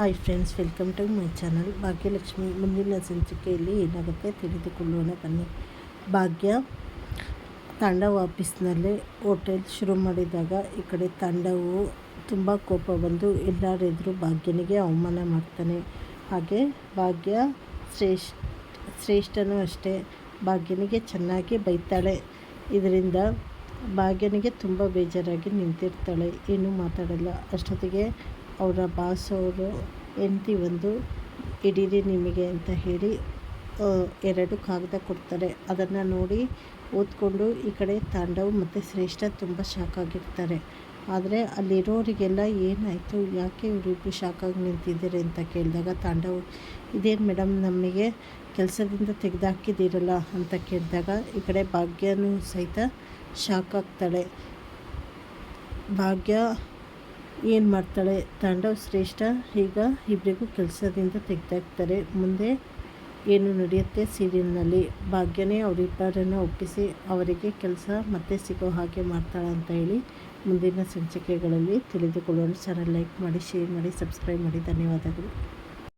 Hi friends welcome to my channel Bhagyalakshmi ಮುಂದಿನ ಸಂಚಿಕೆಯಲ್ಲಿ ಏನಾಗುತ್ತೆ ತಿಳಿದುಕೊಳ್ಳೋಣ ಬನ್ನಿ ಭಾಗ್ಯ ತಂಡ ಆಫೀಸ್ನಲ್ಲಿ ಹೋಟೆಲ್ ಶುರು ಮಾಡಿದಾಗ ಈ ಕಡೆ ತಂಡವು ತುಂಬ ಕೋಪ ಬಂದು ಎಲ್ಲರೆದುರು ಭಾಗ್ಯನಿಗೆ ಅವಮಾನ ಮಾಡ್ತಾನೆ ಹಾಗೆ ಭಾಗ್ಯ ಶ್ರೇಷ್ಠ ಶ್ರೇಷ್ಠನೂ ಅಷ್ಟೇ ಭಾಗ್ಯನಿಗೆ ಚೆನ್ನಾಗಿ ಬೈತಾಳೆ ಇದರಿಂದ ಭಾಗ್ಯನಿಗೆ ತುಂಬ ಬೇಜಾರಾಗಿ ನಿಂತಿರ್ತಾಳೆ. ಏನೂ ಮಾತಾಡಲ್ಲ. ಅಷ್ಟೊತ್ತಿಗೆ ಅವರ ಬಾಸ್ ಅವರು, ಹೆಂಡ್ತಿ ಒಂದು ಹಿಡೀರಿ ನಿಮಗೆ ಅಂತ ಹೇಳಿ ಎರಡು ಕಾಗದ ಕೊಡ್ತಾರೆ. ಅದನ್ನು ನೋಡಿ ಓದ್ಕೊಂಡು ಈ ಕಡೆ ತಾಂಡವ್ ಮತ್ತು ಶ್ರೇಷ್ಠ ತುಂಬ ಶಾಕ್ ಆಗಿರ್ತಾರೆ. ಆದರೆ ಅಲ್ಲಿರೋರಿಗೆಲ್ಲ ಏನಾಯಿತು? ಯಾಕೆ ಇವರಿಬ್ಬರು ಶಾಕಾಗಿ ನಿಂತಿದ್ದೀರಿ? ಅಂತ ಕೇಳಿದಾಗ ತಾಂಡವ್, ಇದೇನು ಮೇಡಮ್ ನಮಗೆ ಕೆಲಸದಿಂದ ತೆಗೆದುಹಾಕಿದ್ದೀರಲ್ಲ ಅಂತ ಕೇಳಿದಾಗ ಈ ಕಡೆ ಭಾಗ್ಯನೂ ಸಹಿತ ಶಾಕ್ ಆಗ್ತಾಳೆ. ಭಾಗ್ಯ ಏನು ಮಾಡ್ತಾಳೆ? ತಾಂಡವ್ ಶ್ರೇಷ್ಠ ಈಗ ಇಬ್ಬರಿಗೂ ಕೆಲಸದಿಂದ ತೆಗೆದಾಕ್ತಾರೆ. ಮುಂದೆ ಏನು ನಡೆಯುತ್ತೆ ಸೀರಿಯಲ್ನಲ್ಲಿ ಭಾಗ್ಯನೇ ಅವರಿಬ್ಬರನ್ನು ಒಪ್ಪಿಸಿ ಅವರಿಗೆ ಕೆಲಸ ಮತ್ತೆ ಸಿಗೋ ಹಾಗೆ ಮಾಡ್ತಾಳೆ ಅಂತ ಹೇಳಿ ಮುಂದಿನ ಸಂಚಿಕೆಗಳಲ್ಲಿ ತಿಳಿದುಕೊಳ್ಳೋಣ. ಚಾನಲ್ ಲೈಕ್ ಮಾಡಿ ಶೇರ್ ಮಾಡಿ ಸಬ್ಸ್ಕ್ರೈಬ್ ಮಾಡಿ. ಧನ್ಯವಾದಗಳು.